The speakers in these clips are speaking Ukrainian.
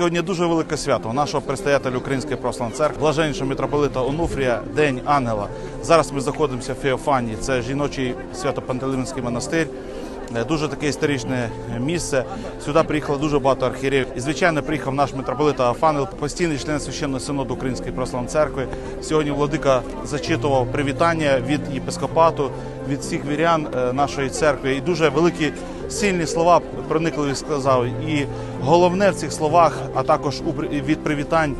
Сьогодні дуже велике свято нашого предстоятеля Української православної церкви, блаженнішого митрополита Онуфрія, День Ангела. Зараз ми знаходимося в Феофанії, це жіночий свято-пантелеймонський монастир. Е, Дуже таке історичне місце. Сюди приїхало дуже багато архієреїв. І звичайно, приїхав наш митрополит Агафангел, постійний член священного синоду Української православної церкви. Сьогодні владика зачитував привітання від єпископату, від всіх вірян е, нашої церкви. І дуже великі сильні слова проникливі сказав. І головне в цих словах, а також від привітань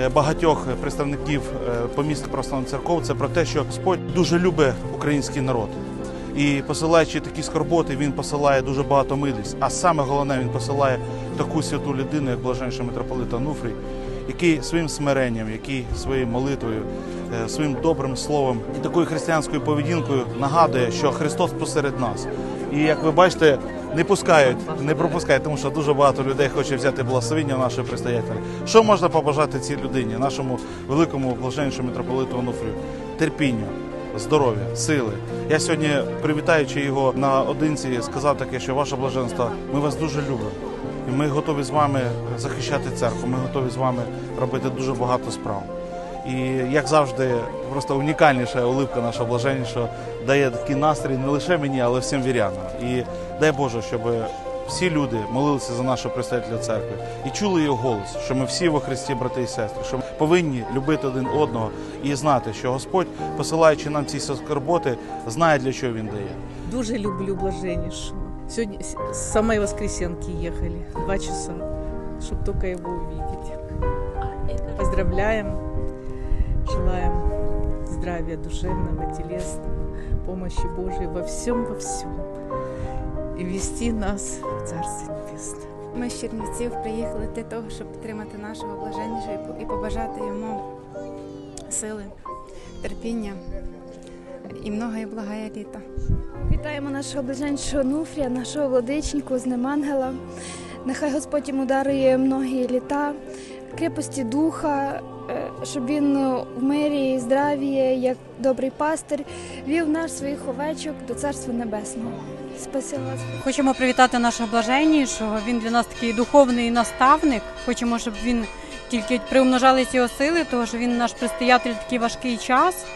е, багатьох представників е, помісних православних церков, це про те, що Господь дуже любить український народ. І посилаючи такі скорботи, він посилає дуже багато милість. А саме головне, він посилає таку святу людину, як блаженший митрополит Ануфрій, який своїм смиренням, який своєю молитвою, е, своїм добрим словом і такою християнською поведінкою нагадує, що Христос посеред нас. І як ви бачите, не пускають, не пропускають, тому що дуже багато людей хоче взяти благословення в нашої предстоятелі. Що можна побажати цій людині, нашому великому блаженнішому митрополиту Онуфрію? Терпіння, здоров'я, сили. Я сьогодні, привітаючи його наодинці, сказав таке, що ваше блаженство, ми вас дуже любимо. І ми готові з вами захищати церкву. Ми готові з вами робити дуже багато справ. І як завжди, просто унікальніша улипка наша блаженніша дає такий настрій не лише мені, але всім вірянам. І дай Боже, щоб всі люди молилися за нашого представителя церкви і чули його голос, що ми всі во Христі, брати і сестри, що ми повинні любити один одного і знати, що Господь, посилаючи нам ці скорботи, знає для чого він дає. Дуже люблю блаженнейшего. Сегодня с с самой Воскресенки ехали. Два часа, чтобы только его увидеть. Поздравляем. Желаем здравия душевного, телесного, помощи Божией во всем, во всем. И вести нас в Царствие Небесное. Ми з Чернівців приїхали для того, щоб підтримати нашого блаженнішого і побажати йому сили, терпіння і многое благає літа. Вітаємо нашого блаженшого Нуфрія, нашого владичнику з ним ангела. Нехай Господь йому дарує многі літа, крепості духа, щоб він в мирі і здравії, як добрий пастир, вів нас своїх овечок до Царства Небесного. Спаси вас. Хочемо привітати нашого блаженнішого. Він для нас такий духовний наставник. Хочемо, щоб він тільки приумножались його сили, тому що він наш предстоятель в такий важкий час.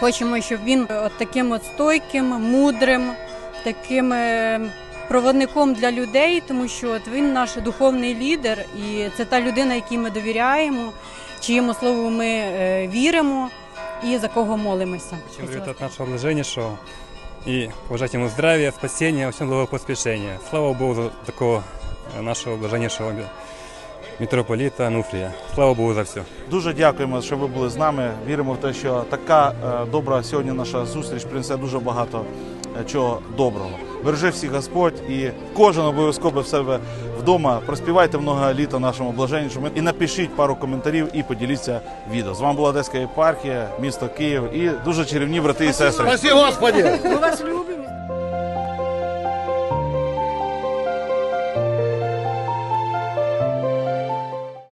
Хочемо, щоб він от таким от стойким, мудрим, таким е, проводником для людей, тому що от він наш духовний лідер, і це та людина, якій ми довіряємо, чиєму слову ми е, віримо і за кого молимося. Очень привет от нашего блаженнейшего и пожелать ему здравия, спасения, всем благого поспешения. Слава Богу за такого э, нашего блаженнейшего митрополита Ануфрия. Слава Богу за все. Дуже дякуємо, що ви були з нами. Віримо в те, що така е, добра сьогодні наша зустріч принесе дуже багато е, чого доброго. Бережи всіх Господь і кожен обов'язково в себе вдома. Проспівайте много літа нашому блаженнішому і напишіть пару коментарів і поділіться відео. З вами була Одеська єпархія, місто Київ і дуже чарівні брати і сестри. Спаси Господи! Ми вас любим.